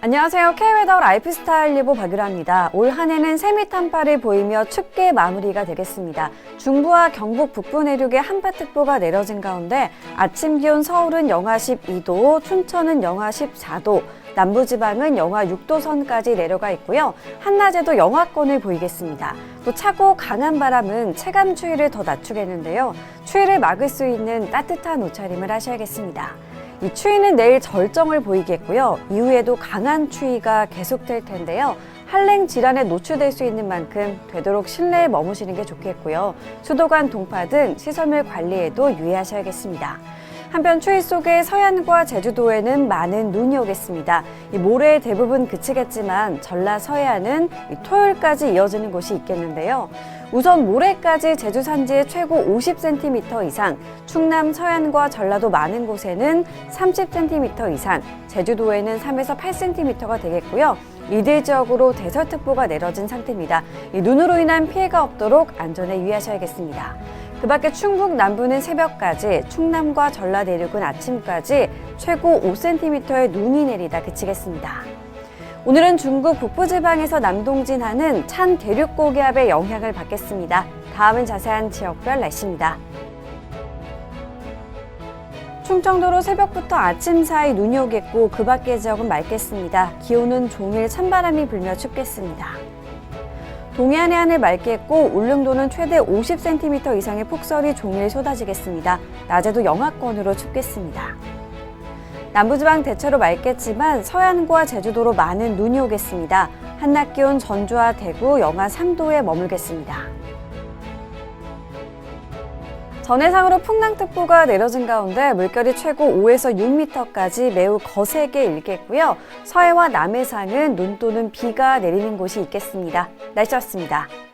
안녕하세요. K웨더 라이프스타일 리보 박유라입니다. 올 한 해는 세미탄파를 보이며 춥게 마무리가 되겠습니다. 중부와 경북 북부 내륙에 한파특보가 내려진 가운데 아침 기온 서울은 영하 12도, 춘천은 영하 14도, 남부지방은 영하 6도 선까지 내려가 있고요. 한낮에도 영하권을 보이겠습니다. 또 차고 강한 바람은 체감 추위를 더 낮추겠는데요. 추위를 막을 수 있는 따뜻한 옷차림을 하셔야겠습니다. 이 추위는 내일 절정을 보이겠고요. 이후에도 강한 추위가 계속될 텐데요. 한랭 질환에 노출될 수 있는 만큼 되도록 실내에 머무시는 게 좋겠고요. 수도관 동파 등 시설물 관리에도 유의하셔야겠습니다. 한편 추위 속에 서해안과 제주도에는 많은 눈이 오겠습니다. 이 모레 대부분 그치겠지만 전라 서해안은 이 토요일까지 이어지는 곳이 있겠는데요. 우선 모레까지 제주 산지에 최고 50cm 이상, 충남 서해안과 전라도 많은 곳에는 30cm 이상, 제주도에는 3에서 8cm가 되겠고요. 이들 지역으로 대설특보가 내려진 상태입니다. 이 눈으로 인한 피해가 없도록 안전에 유의하셔야겠습니다. 그 밖에 충북 남부는 새벽까지, 충남과 전라 내륙은 아침까지 최고 5cm의 눈이 내리다 그치겠습니다. 오늘은 중국 북부지방에서 남동진하는 찬 대륙 고기압의 영향을 받겠습니다. 다음은 자세한 지역별 날씨입니다. 충청도로 새벽부터 아침 사이 눈이 오겠고 그 밖의 지역은 맑겠습니다. 기온은 종일 찬바람이 불며 춥겠습니다. 동해안의 하늘 맑겠고 울릉도는 최대 50cm 이상의 폭설이 종일 쏟아지겠습니다. 낮에도 영하권으로 춥겠습니다. 남부지방 대체로 맑겠지만 서해안과 제주도로 많은 눈이 오겠습니다. 한낮 기온 전주와 대구 영하 3도에 머물겠습니다. 전해상으로 풍랑특보가 내려진 가운데 물결이 최고 5에서 6m까지 매우 거세게 일겠고요. 서해와 남해상은 눈 또는 비가 내리는 곳이 있겠습니다. 날씨였습니다.